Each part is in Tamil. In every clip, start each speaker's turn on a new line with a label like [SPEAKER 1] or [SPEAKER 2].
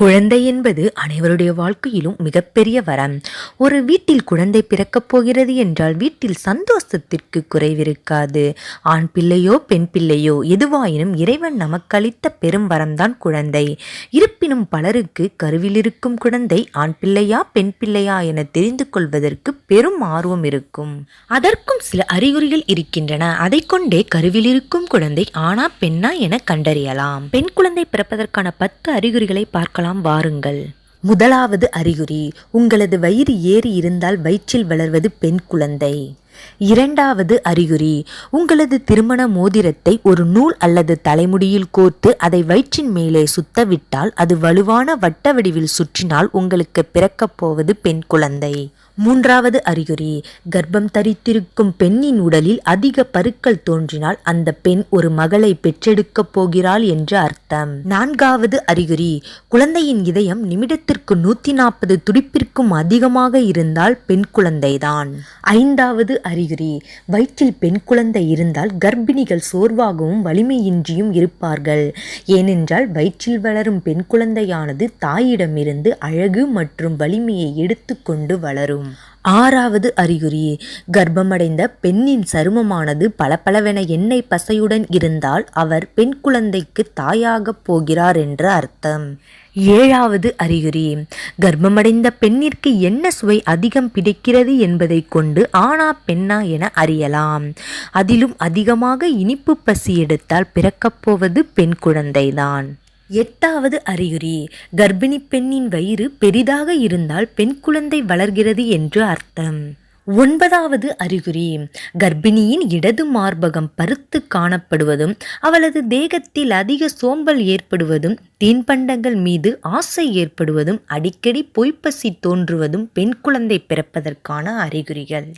[SPEAKER 1] குழந்தை என்பது அனைவருடைய வாழ்க்கையிலும் மிகப்பெரிய வரம். ஒரு வீட்டில் குழந்தை பிறக்கப் போகிறது என்றால் வீட்டில் சந்தோஷத்திற்கு குறைவிருக்காது. ஆண் பிள்ளையோ பெண் பிள்ளையோ எதுவாயினும் இறைவன் நமக்களித்த பெரும் வரம்தான் குழந்தை. இருப்பினும் பலருக்கு கருவில் இருக்கும் குழந்தை ஆண் பிள்ளையா பெண் பிள்ளையா என தெரிந்து கொள்வதற்கு பெரும் ஆர்வம் இருக்கும். அதற்கும் சில அறிகுறிகள் இருக்கின்றன. அதை கொண்டே கருவில் இருக்கும் குழந்தை ஆணா பெண்ணா என கண்டறியலாம். பெண் குழந்தை பிறப்பதற்கான பத்து அறிகுறிகளை பார்க்கலாம். வாருங்கள். முதலாவது அறிகுறி உங்களது வயிறு ஏறி இருந்தால் வயிற்றில் வளர்வது பெண் குழந்தை. இரண்டாவது அறிகுறி உங்களது திருமண மோதிரத்தை ஒரு நூல் அல்லது தலைமுடியில் கோர்த்து அதை வயிற்றின் மேலே சுத்தவிட்டால் அது வலுவான வட்ட வடிவில் சுற்றினால் உங்களுக்கு பிறக்கப் போவது பெண் குழந்தை. மூன்றாவது அறிகுறி. கர்ப்பம் தரித்திருக்கும் பெண்ணின் உடலில் அதிக பருக்கள் தோன்றினால் அந்த பெண் ஒரு மகளை பெற்றெடுக்கப் போகிறாள் என்று அர்த்தம். நான்காவது அறிகுறி. குழந்தையின் இதயம் நிமிடத்திற்கு நூத்தி நாற்பது துடிப்பிற்கும் அதிகமாக இருந்தால் பெண் குழந்தைதான். ஐந்தாவது அறிகுறி. வயிற்றில் பெண் குழந்தை இருந்தால் கர்ப்பிணிகள் சோர்வாகவும் வலிமையின்றியும் இருப்பார்கள். ஏனென்றால் வயிற்றில் வளரும் பெண் குழந்தையானது தாயிடமிருந்து அழகு மற்றும் வலிமையை எடுத்துக்கொண்டு வளரும். ஆறாவது அறிகுறி கர்ப்பமடைந்த பெண்ணின் சருமமானது பளபளவென எண்ணெய் பசையுடன் இருந்தால் அவர் பெண் குழந்தைக்கு தாயாகப் போகிறார் என்று அர்த்தம். ஏழாவது அறிகுறி கர்ப்பமடைந்த பெண்ணிற்கு என்ன சுவை அதிகம் பிடிக்கிறது என்பதை கொண்டு ஆனா பெண்ணா என அறியலாம். அதிலும் அதிகமாக இனிப்பு பசி எடுத்தால் பிறக்கப் போவது பெண் குழந்தைதான். எட்டாவது அறிகுறி. கர்ப்பிணி பெண்ணின் வயிறு பெரிதாக இருந்தால் பெண் குழந்தை வளர்கிறது என்று அர்த்தம். ஒன்பதாவது அறிகுறி. கர்ப்பிணியின் இடது மார்பகம் பருத்து காணப்படுவதும் அவளது தேகத்தில் அதிக சோம்பல் ஏற்படுவதும் தீன்பண்டங்கள் மீது ஆசை ஏற்படுவதும் அடிக்கடி பொய்ப்பசி தோன்றுவதும் பெண் குழந்தை பிறப்பதற்கான அறிகுறிகள்.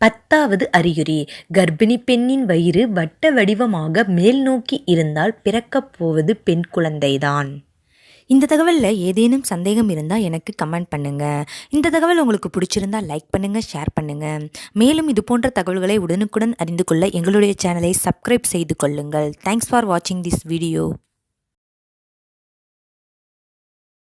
[SPEAKER 1] பத்தாவது அறிகுறி. கர்ப்பிணி பெண்ணின் வயிறு வட்ட வடிவமாக மேல் நோக்கி இருந்தால் பிறக்கப் போவது பெண் குழந்தைதான். இந்த தகவலில் ஏதேனும் சந்தேகம் இருந்தால் எனக்கு கமெண்ட் பண்ணுங்கள் இந்த தகவல் உங்களுக்கு பிடிச்சிருந்தால் லைக் பண்ணுங்கள் ஷேர் பண்ணுங்கள் மேலும் இது போன்ற தகவல்களை உடனுக்குடன் அறிந்து கொள்ள எங்களுடைய சேனலை சப்ஸ்கிரைப் செய்து கொள்ளுங்கள். தேங்க்ஸ் ஃபார் வாட்சிங் திஸ் வீடியோ